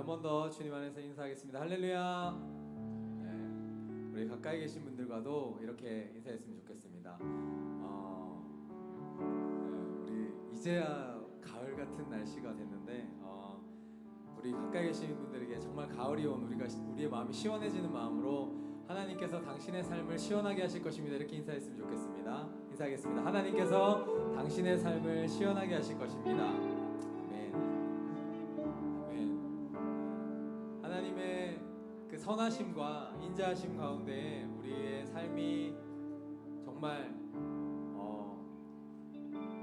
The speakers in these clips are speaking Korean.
한번 더 주님 안에서 인사하겠습니다. 할렐루야. 네, 우리 가까이 계신 분들과도 이렇게 인사했으면 좋겠습니다. 어, 네, 우리 이제야 가을 같은 날씨가 됐는데 어, 우리 가까이 계신 분들에게 정말 가을이 온 우리가 우리의 마음이 시원해지는 마음으로 하나님께서 당신의 삶을 시원하게 하실 것입니다. 이렇게 인사했으면 좋겠습니다. 인사하겠습니다. 하나님께서 당신의 삶을 시원하게 하실 것입니다. 선하심과 인자하심 가운데 우리의 삶이 정말 어,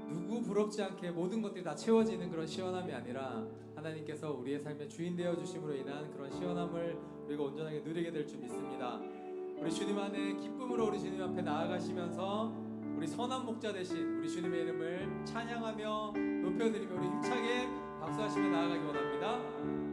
누구 부럽지 않게 모든 것들이 다 채워지는 그런 시원함이 아니라 하나님께서 우리의 삶의 주인 되어 주심으로 인한 그런 시원함을 우리가 온전하게 누리게 될 줄 믿습니다. 우리 주님 안에 기쁨으로 우리 주님 앞에 나아가시면서 우리 선한 목자 되신 우리 주님의 이름을 찬양하며 높여드리며 우리 힘차게 박수하시며 나아가기 원합니다.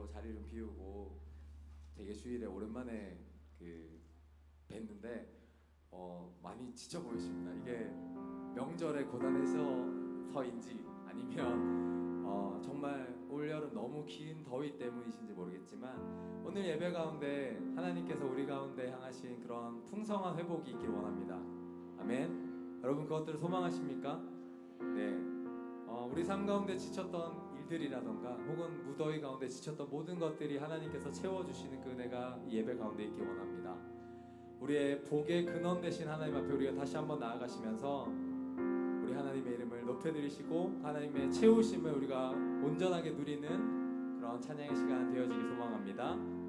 반 정도 자리를 비우고 되게 주일에 오랜만에 그 뵀는데 어, 많이 지쳐 보이십니다. 이게 명절에 고단해서서인지 아니면 어, 정말 올 여름 너무 긴 더위 때문이신지 모르겠지만 오늘 예배 가운데 하나님께서 우리 가운데 향하신 그런 풍성한 회복이 있길 원합니다. 아멘. 여러분 그것들을 소망하십니까? 네. 어, 우리 삶 가운데 지쳤던 일들이라던가 혹은 무더위 가운데 지쳤던 모든 것들이 하나님께서 채워주시는 그 은혜가 이 예배 가운데 있길 원합니다. 우리의 복의 근원 되신 하나님 앞에 우리가 다시 한번 나아가시면서 우리 하나님의 이름을 높여드리시고 하나님의 채우심을 우리가 온전하게 누리는 그런 찬양의 시간 되어지기 소망합니다.